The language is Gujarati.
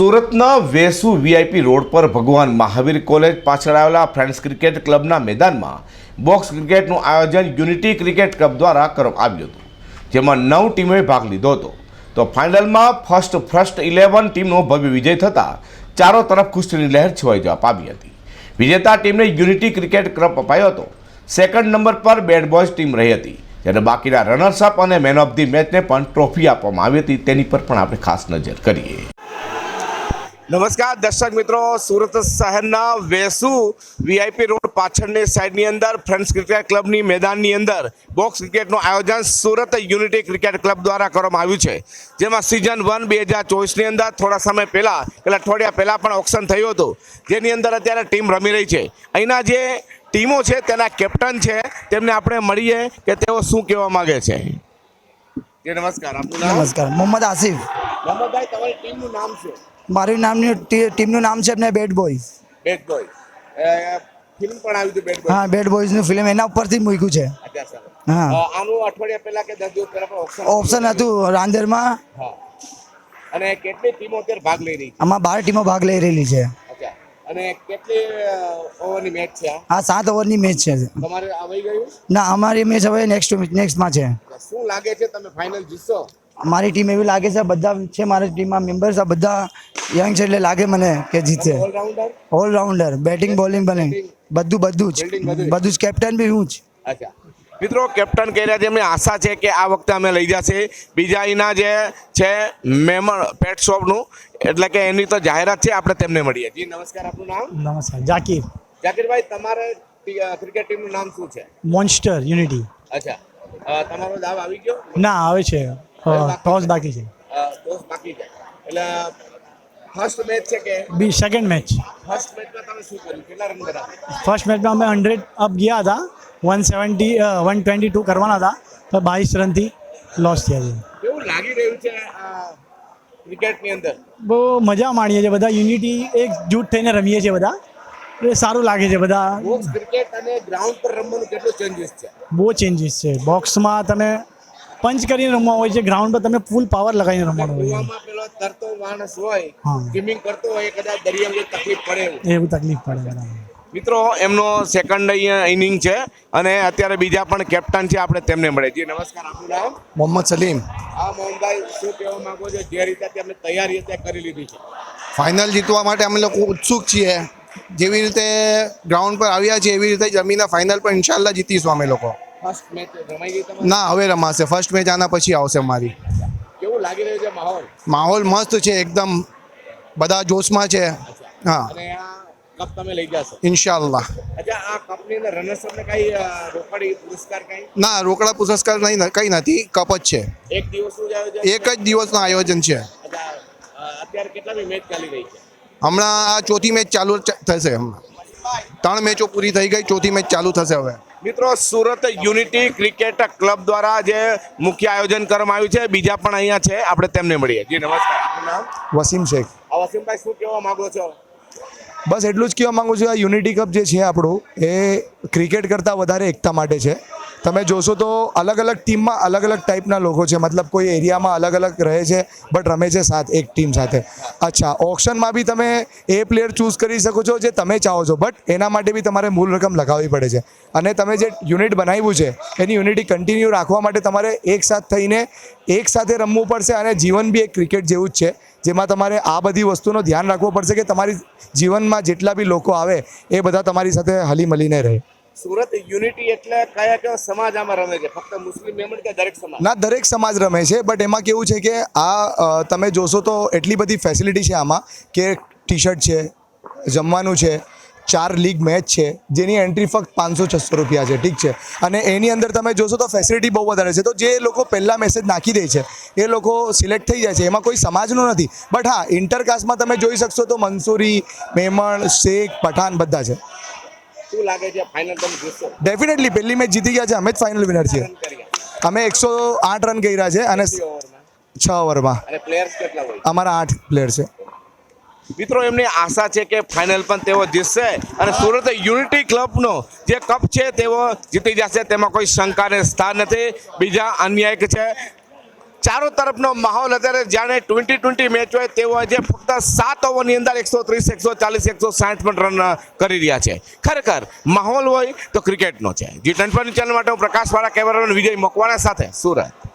સુરતના વેસુ વીઆઈપી રોડ પર ભગવાન મહાવીર કોલેજ પાછળ આવેલા ફ્રેન્ડ્સ ક્રિકેટ ક્લબના મેદાનમાં બોક્સ ક્રિકેટનું આયોજન યુનિટી ક્રિકેટ ક્લબ દ્વારા કરવામાં આવ્યું હતું, જેમાં નવ ટીમોએ ભાગ લીધો હતો. તો ફાઇનલમાં ફર્સ્ટ ફર્સ્ટ ઇલેવન ટીમનો ભવ્ય વિજય થતાં ચારો તરફ ખુશીની લહેર છવાઈ જવા પામી હતી. વિજેતા ટીમને યુનિટી ક્રિકેટ ક્લબ અપાયો હતો. સેકન્ડ નંબર પર બેડ બોયઝ ટીમ રહી હતી જ્યારે બાકીના રનર્સઅપ અને મેન ઓફ ધી મેચને પણ ટ્રોફી આપવામાં આવી હતી, તેની પર પણ આપણે ખાસ નજર કરીએ. નમસ્કાર દર્શક મિત્રો સુરત શહેરના વેસુ વીઆઈપી રોડ પાછળની સાઈડની અંદર ફ્રેન્ડ્સ ક્રિકેટ ક્લબની મેદાનની અંદર બોક્સ ક્રિકેટનું આયોજન સુરત યુનિટી ક્રિકેટ ક્લબ દ્વારા કરવામાં આવ્યું છે. જેમાં સિઝન વન બે હજાર ચોવીસની અંદર થોડા સમય પહેલાં એટલે અઠવાડિયા પહેલાં પણ ઓક્શન થયું હતું. જેની અંદર અત્યારે ટીમ રમી રહી છે. અહીંના જે ટીમો છે તેના કેપ્ટન છે તેમને આપણે મળીએ કે તેઓ શું કહેવા માગે છે. નમસ્કાર. આપનું નમસ્કાર. મોહમ્મદ આસિફ. મોહમ્મદભાઈ તમારી ટીમનું નામ શું? મારું નામનું ટીમનું નામ છે ને bad boys bad boy film પણ આવ્યું હતું બેડ બોય હા બેડ બોયઝનું ફિલ્મ એના ઉપરથી મૂક્યું છે. હા. આનું અઠવાડિયા પહેલા કે દસ દિવસ પહેલા ઓપ્શન ઓપ્શન હતું? રાંદેરમાં. હા. અને કેટલી ટીમો અત્યારે ભાગ લઈ રહી છે? આમાં બાર ટીમો ભાગ લઈ રહેલી છે. અને કેટલી ઓવરની મેચ છે હા આ સાત ઓવરની મેચ છે. તમારે આવી ગયું? ના અમારી મેચ હવે નેક્સ્ટ નેક્સ્ટમાં છે. શું લાગે છે તમે ફાઇનલ જીતશો? મારી ટીમ એવી લાગે છે બધા છે મારી ટીમમાં મેમ્બર્સ આ બધા યંગ છે એટલે લાગે મને કે જીતશે ઓલરાઉન્ડર ઓલરાઉન્ડર બેટિંગ બોલિંગ બને બધું બધું જ. બધું જ. બધું જ. કેપ્ટન બી હું જ. અચ્છા. મિત્રો કેપ્ટન કહી રહ્યા છે એમની આશા છે કે આ વખતે અમે લઈ જશે. બીજા એના જે છે મેમણ પેટ શોપનું એટલે કે એની તો જાહેરાત છે આપણે તેમને મળીએ. જી નમસ્કાર આપનું નામ? નમસ્કાર જાકીર. જાકીરભાઈ તમારે ક્રિકેટ ટીમનું નામ શું છે? મોન્સ્ટર યુનિટી અચ્છા. તમારો દાવ આવી ગયો? ના આવે છે. ટોસ બાકી છે. ટોસ બાકી છે. એટલે ફર્સ્ટ મેચ છે કે? બી સેકન્ડ મેચ ફર્સ્ટ મેચમાં તમે શું કર્યું? કેટલા રન કર્યા? ફર્સ્ટ મેચમાં અમે હંડ્રેડ અપ ગયા હતા. One seventy one twenty two કરવાના હતા. તો બાવીસ રનથી લોસ થયા છે. કેવું લાગી રહ્યું છે ક્રિકેટની અંદર? બહુ મજા માણીએ છીએ બધા. યુનિટી એક જૂટ થઈને રમીએ છીએ બધા. એટલે સારું લાગે છે બધા. ક્રિકેટ અને ગ્રાઉન્ડ પર રમવાનું કેટલું ચેન્જીસ છે? બહુ ચેન્જીસ છે. બોક્સમાં તમે પંચ કરીને રમવા હોય છે ગ્રાઉન્ડ પર તમે ફૂલ પાવર લગાવીને રમવાનું હોય કૂવામાં પેલો તરતો માણસ હોય. સ્વિમિંગ કરતો હોય કદાચ દરિયામાં તકલીફ પડે એવું. તકલીફ પડે મિત્રો એમનો સેકન્ડ અહીંયા ઇનિંગ છે અને અત્યારે બીજા પણ કેપ્ટન છે આપણે તેમને મળે. જી નમસ્કાર આપનું નામ? મોહમ્મદ સલીમ. હા મોહનભાઈ શું કહેવા માંગો છો? જે રીતે તમે તૈયારી અત્યારે કરી લીધી છે. ફાઇનલ જીતવા માટે અમે લોકો ઉત્સુક છીએ. જેવી રીતે ગ્રાઉન્ડ પર આવ્યા છીએ એવી રીતે જમીને ફાઇનલ પર ઇન્શાલ્લાહ જીતીશું અમે લોકો. ફર્સ્ટ મેચ રમાઈ ગઈ તમારી? ના હવે રમાશે. ફર્સ્ટ મેચ આના પછી આવશે અમારી. કેવું લાગી રહ્યું છે માહોલ? માહોલ મસ્ત છે એકદમ બધા જોશમાં છે. હા. અને આ કપ તમે લઈ જશો ઇન્શાલ્લાહ અચ્છા આ કપની અંદર રનર્સ કઈ રોકડી પુરસ્કાર કઈ? ના રોકડા પુરસ્કાર નહીં કંઈ નથી. કપ જ છે. એક દિવસનું જ આયોજન એક જ દિવસનું આયોજન છે. અત્યારે કેટલામી મેચ ચાલી રહી છે? હમણાં આ ચોથી મેચ ચાલુ થશે હમણાં. ત્રણ મેચો પૂરી થઈ ગઈ ચોથી મેચ ચાલુ થશે હવે. મિત્રો સુરત યુનિટી ક્રિકેટ ક્લબ દ્વારા જે મુખ્ય આયોજન કરવામાં આવ્યું છે બીજા પણ અહીંયા છે. આપણે તેમને મળીએ. જી નમસ્કાર. નામ? વસીમ શેખ. આ વસીમભાઈ શું કહેવા માંગો છો? બસ એટલું જ કહેવા માંગુ છું આ યુનિટી કપ જે છે આપણું એ ક્રિકેટ કરતાં વધારે એકતા માટે છે. તમે જોશો તો અલગ અલગ ટીમમાં અલગ અલગ ટાઈપના લોકો છે. મતલબ કોઈ એરિયામાં અલગ અલગ રહે છે બટ રમે છે સાથ, એક ટીમ સાથે. અચ્છા ઓપ્શનમાં બી તમે એ પ્લેયર ચૂઝ કરી શકો છો જે તમે ચાહો છો બટ એના માટે બી તમારે મૂળ રકમ લગાવવી પડે છે. અને તમે જે યુનિટ બનાવ્યું છે, એની યુનિટી કન્ટિન્યુ રાખવા માટે તમારે એક સાથ થઈને એક સાથે રમવું પડશે અને જીવન બી એક ક્રિકેટ જેવું જ છે, જેમાં તમારે આ બધી વસ્તુનો ધ્યાન રાખવું પડશે કે તમારી જીવનમાં જેટલા બી લોકો આવે, એ બધા તમારી સાથે હલી મળીને રહે. સુરત યુનિટી એટલે કયા કયા સમાજ આમાં રમે છે? ફક્ત મુસ્લિમ મેમ્બર કે દરેક સમાજ? ના, દરેક સમાજ રમે છે બટ એમાં કેવું છે કે આ તમે જોશો તો એટલી બધી ફેસિલિટી છે આમાં કે ટી શર્ટ છે, જમવાનું છે, ચાર લીગ મેચ છે, જેની એન્ટ્રી ફક્ત પાંચસો છસો રૂપિયા છે, ઠીક છે? અને એની અંદર તમે જોશો તો ફેસિલિટી બહુ વધારે છે, તો જે લોકો પહેલાં મેસેજ નાખી દે છે, એ લોકો સિલેક્ટ થઈ જાય છે, એમાં કોઈ સમાજનું નથી. બટ હા ઇન્ટરકાસ્ટમાં તમે જોઈ શકશો તો મંસૂરી, મેમણ, શેખ, પઠાણ બધા છે. શું લાગે છે ફાઇનલ તમે જીતશો ડેફિનેટલી પહેલી મેચ જીતી ગયા છે અમે જ ફાઇનલ વિનર છીએ. અમે એકસો આઠ રન કર્યા છે અને છ ઓવરમાં. અને પ્લેયર્સ કેટલા હોય? અમારા આઠ પ્લેયર છે. મિત્રો એમની આશા છે કે ફાઇનલ પણ તેઓ જીતશે અને સુરત યુનિટી ક્લબનો જે કપ છે તેઓ જીતી જશે તેમાં કોઈ શંકાને સ્થાન નથી. બીજા અન્ય એક છે ચારો તરફનો માહોલ અત્યારે જાણે ટ્વેન્ટી ટ્વેન્ટી મેચ હોય તેવો છે ફક્ત સાત ઓવરની અંદર એકસો ત્રીસ, એકસો ચાલીસ, એકસો સાઠ પણ રન કરી રહ્યા છે. ખરેખર માહોલ હોય તો ક્રિકેટનો છે. જી ટ્વેન્ટી ચેનલ માટે હું પ્રકાશવાળા કેમેરામેન વિજય મકવાણા સાથે સુરત.